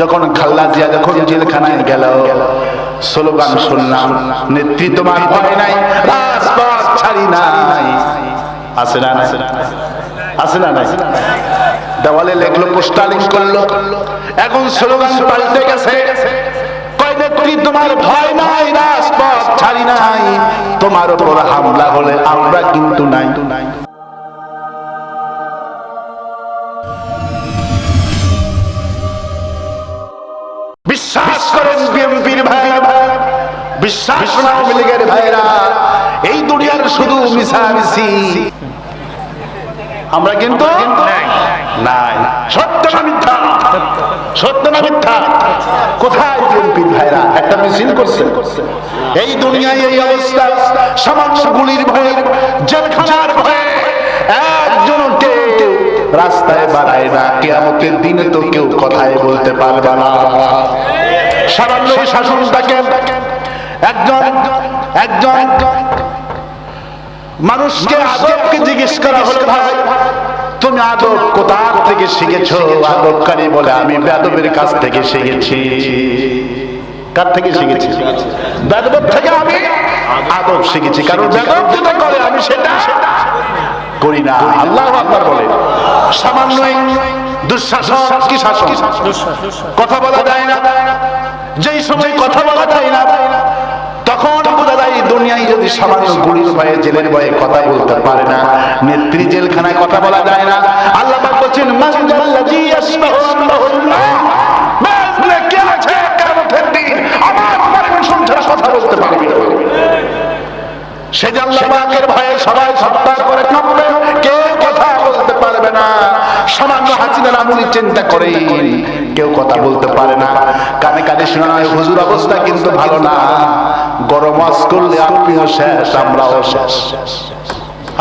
যখন খাল্লা জিয়া যখন জেলখানায় গেল, স্লোগান শুনলাম নেত্রী তোমার ভয় নাই, রাজপথ ছাড়ি নাই। আছে না নাই? আছে না নাই? দেওয়ালে লেখলো পোস্টালিং করল। এখন স্লোগান পাল্টে গেছে। কয় তোমার ভয় নাই, রাজপথ ছাড়ি নাই। তোমার উপর হামলা হলে আমরা কিন্তু নাই নাই। করেন বিএনপির ভাইরা। বিশ্বাস আওয়ামী লীগের ভাইরা এই দুনিয়ার শুধু মিশামিশি আমরা কিন্তু নাই। সত্য না মিথ্যা? সত্য না মিথ্যা? কোথায় বিএনপির ভাইরা? একটা মিছিল করছে। এই দুনিয়ায় এই অবস্থা সামান্য গুলির ভয়ে জেলখানার ভয়ে একজনকে রাস্তায় বাড়ায় না। কেয়ামতের দিনে তো কেউ কথায় বলতে পারবে না। সামান্য শাসনটাকে একজন একজন মানুষকে আদবকে জিজ্ঞেস করা হলো ভাই তুমি আদব কোথা থেকে শিখেছো? আদবকারী বলে আমি বেদবের কাছ থেকে শিখেছি। কার থেকে শিখেছি? বেদব থেকে আমি আদব শিখেছি কারণ বেদব যেটা করে আমি সেটা করি না। আল্লাহ আকবার বলে। সামান্য দুঃশাসন কি শাসন? কথা বলা সময় কথা বলা যায় না। তখন বোঝা যায় দুনিয়ায় যদি সামান্য ভয়ে জেলের ভয়ে কথা বলতে পারে না, নেত্রী জেলখানায় কথা বলা যায় না। আল্লাহ বলছেন, মান সবাই সত্তার করে কেউ কথা পারবে না। সামান্য হাসিনার আমুলি চিন্তা করে। কেউ কথা বলতে পারে না। কানে কানে শোনায় হুজুর, অবস্থা কিন্তু ভালো না। গরম আজ করলে আপনিও শেষ, আমরাও শেষ।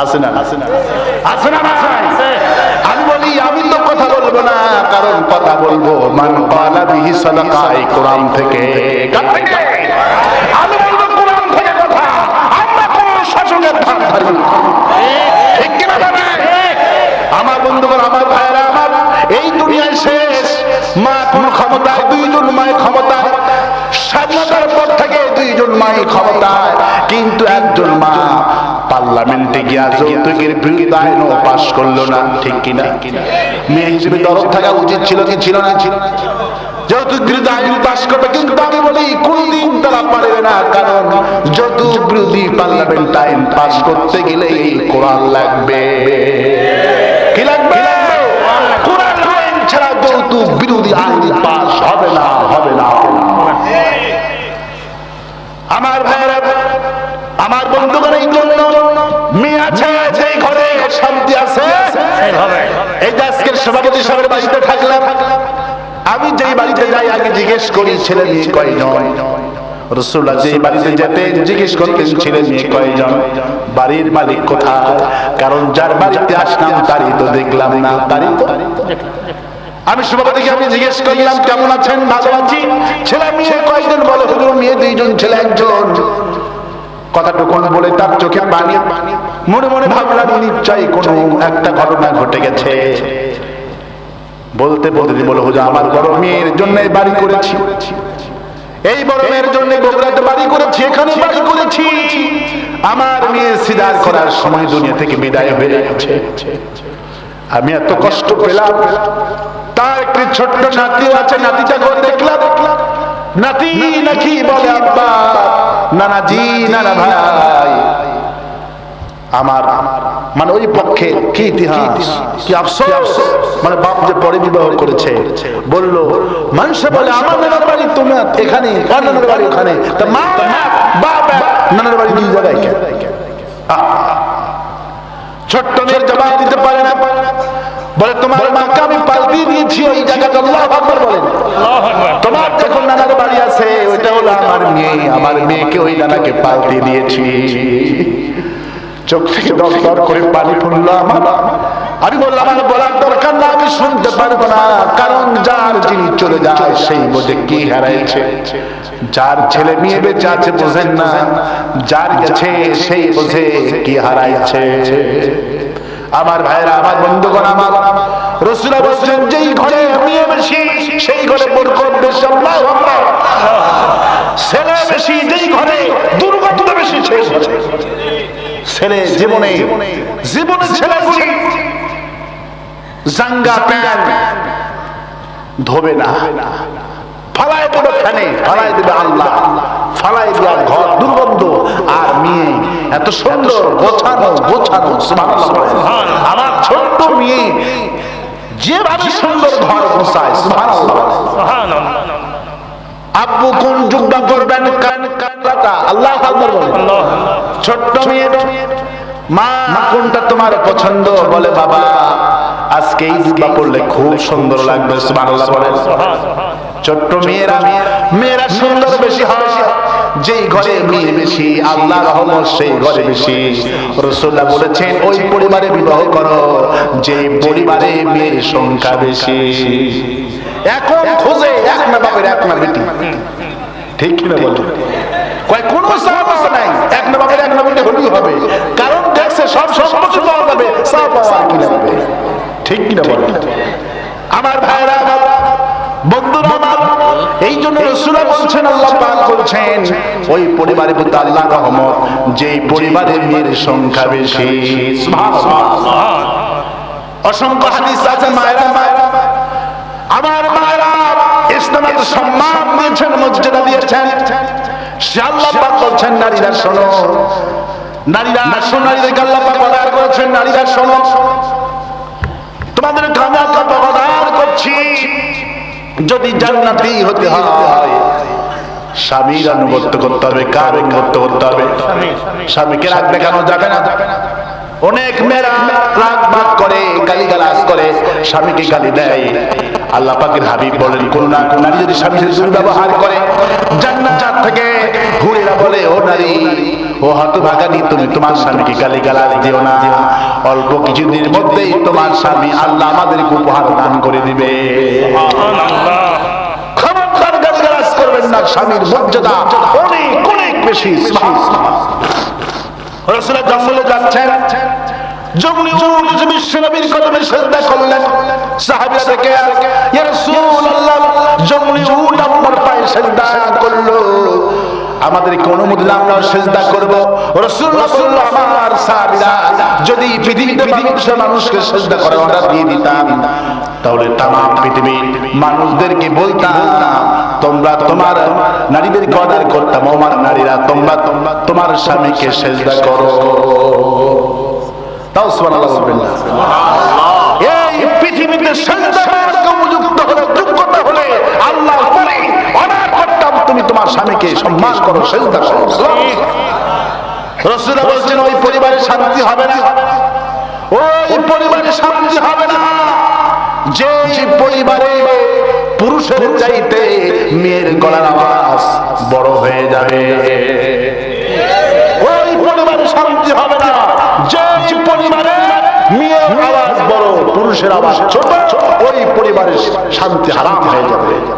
আছে না? আছে না? আছে না আছে আমি বলি, আমি তো কথা বলব না, কারণ কথা বলব, মান কালা বিহি সাদাকা কোরআন থেকে? আমি বলব, কোরআন থেকে কথা। আমরা কোন শাসকের ধার ধারি ক্ষমতায় স্বাধীনতার পর থেকে দুইজন কিন্তু একজন মা পার্লামেন্টে গিয়া যৌতুকের বিরুদ্ধে করল না, ঠিক কিনা? মেয়ে হিসেবে দরদ থাকা উচিত ছিল কি ছিল না? ছিল যৌতুক বিরুদ্ধে আইন করবে, কিন্তু আমি বলি কোনদিন তারা পারবে না, কারণ যৌতুক বিরোধী পার্লামেন্ট আইন পাশ করতে গেলে এই কোরআন লাগবে। এই যে আজকের সভাপতি সাহেবের বাড়িতে থাকলাম, আমি যেই বাড়িতে যাই, আগে জিজ্ঞেস করি, ছেলে মেয়ে কয়জন? রসুল্লাহ বাড়িতে জিজ্ঞেস ছেলে বাড়ির মালিক কারণ যার বাড়িতে আসলাম, তারই তো দেখলাম না, তারই তো আমি সভাপতিকে আমি জিজ্ঞেস করলাম, কেমন আছেন? ছেলে মেয়ে দুইজন, ছেলে একজন। কথাটুকু বলে তার চোখে পানি। মনে মনে ভাবলাম নিশ্চয়ই কোনো একটা ঘটনা ঘটে গেছে। বলতে বলতে বলে হুজুর আমার বড় মেয়ের জন্য বাড়ি করেছি। এই বড় মেয়ের জন্য বগুড়াতে বাড়ি করেছি এখানে বাড়ি করেছি। আমার মেয়ে সিদার করার সময় দুনিয়া থেকে বিদায় হয়ে যাচ্ছে আমি এত কষ্ট পেলাম। তার একটি ছোট্ট নাতিও আছে নাতিটা করে দেখলাম। নাতি নাকি বলে আব্বা নানাজি নানা ভাই আমার মানে ওই পক্ষে কি ইতিহাস কি আফসোস? মানে বাপ যে পরে বিবাহ করেছে বলল মানুষ বলে আমার নানার বাড়ি তোমার এখানে নানার বাড়ি ওখানে? তা মা বাপ নানার বাড়ি দুই জায়গায় কেন? ছোট্ট মেয়ের জবাব দিতে পারে না। বলে তোমার মাকে আমি পাল্টি দিয়েছি ওই জায়গাটা আল্লাহ আকবার বলেন। তোমার যখন নানার বাড়ি আছে ওইটা হলো আমার মেয়ে আমার মেয়েকে ওই নানাকে পাল্টি দিয়েছি। চোখ থেকে দর দর করে পানি পড়ল আমার। আমি বললাম আমার বলার দরকার না, আমি শুনতে পারব না। কারণ যার যিনি চলে যায়, সেই বোঝে কি হারাইছে। যার ছেলে মেয়ে বেঁচে আছে, বোঝেন না। যার গেছে, সেই বোঝে কি হারাইছে। আমার ভাইরা আমার বন্ধুগণ, আমার রসুলা বলছেন, যেই ঘরে মেয়ে বেশি সেই ঘরে বরকত বেশি আল্লাহ। ছেলে বেশি যেই ঘরে দুর্গন্ধ বেশি সেই ঘরে। ছেলে জীবনে জীবনে ছেলেগুলি জাঙ্গা প্যান্ট ধোবে না আল্লাহ ঘর আর এত সুন্দর। আমার মেয়ে সুন্দর ঘর। আব্বু কোন যুগটা করবেন কান কানটা আল্লাহ বলেন ছোট্ট মেয়ে মা কোনটা তোমার পছন্দ? বলে, বাবা, আজকে এই জুব্বা পড়লে খুব সুন্দর লাগবে, সুবহানাল্লাহ বলেন। ছোট্ট মেয়েরা মেয়েরা সুন্দর বেশি হয়, যেই ঘরে মেয়ে বেশি, আল্লাহ রহমত, সেই ঘরে বেশি। রসুল্লাহ বলেছেন, ওই পরিবারে বিবাহ করো, যে পরিবারে মেয়ের সংখ্যা বেশি। এখন খোঁজে, এক না বাপের, এক না বেটি। ঠিক কিনা বলুন? কয় কোনো সাহায্য নাই। এক না এক না বেটি হলেই হবে। কারণ দেখছে সব সম্পত্তি পাওয়া যাবে সব আর কি লাগবে? ঠিক কিনা বলুন আমার ভাইরা বন্ধুরা এই জন্য রসুলা বলছেন আল্লাহ পাক বলছেন ওই পরিবারের প্রতি আল্লাহ রহমত যেই পরিবারে মেয়ের সংখ্যা বেশি। অসংখ্য হাদিস আছে মায়েরা মায়েরা। আমার মায়েরা ইসলামের সম্মান দিয়েছেন মর্যাদা দিয়েছেন। বলছেন, নারীরা শোনো। নারীরা করেছেন। নারীরা শোনো। তোমাদের করছি। যদি জান্নাতি হতে হয়, স্বামীর আনুগত্য করতে হবে, কার আনুগত্য করতে হবে? স্বামীকে রাগ দেখানো যাবে না? অনেক মেয়েরা রাগ ভাগ করে গালি গালাজ করে, স্বামীকে গালি দেয়। আল্লাহ পাকের হাবিব বলেন কোন না কোন নারী যদি স্বামীর সাথে দুর্ব্যবহার করে জান্নাত থেকে হুড়েরা বলে ও নারী ও হতভাগানি তুমি তোমার স্বামীকে গালি গালাজ দিও না। অল্প কিছুদিনের মধ্যেই তোমার স্বামী আল্লাহ আমাদেরকে উপহার দান করে দিবে। করবেন না স্বামীর মর্যাদা অনেক অনেক বেশি। রসুলের জঙ্গলে যাচ্ছেন। জঙ্গলি বিশ্বনবীর কদমে শ্রদ্ধা করলেন সাহাবিরা থেকে আমাদেরকে অনুমতি দিলে আমরাও সেজদা করব। আমার সাহাবীরা যদি পৃথিবীতে মানুষকে সেজদা করে অর্ডার দিয়ে দিতাম। তাহলে তাম পৃথিবীর মানুষদেরকে বলতাম, তোমরা তোমার নারীদেরকে অর্ডার করতাম আমার নারীরা, তোমরা তোমরা স্বামীকে সেজদা করো। তাও সুবহানাল্লাহ বলবেন এই পৃথিবীতে সেজদা করার উপযুক্ত হলে স্বামীকে সম্মান করো, সেজদা করো। রসুলা বলছেন, ওই পরিবারে শান্তি হবে না। ওই পরিবারে শান্তি হবে না। যে পরিবারে পুরুষের চাইতে মেয়ের গলার আওয়াজ বড় হয়ে যাবে। ওই পরিবারে শান্তি হবে না। যে পরিবারে মেয়ের আওয়াজ বড়, পুরুষের আওয়াজ ছোট, ওই পরিবারে শান্তি হারাম হয়ে যাবে।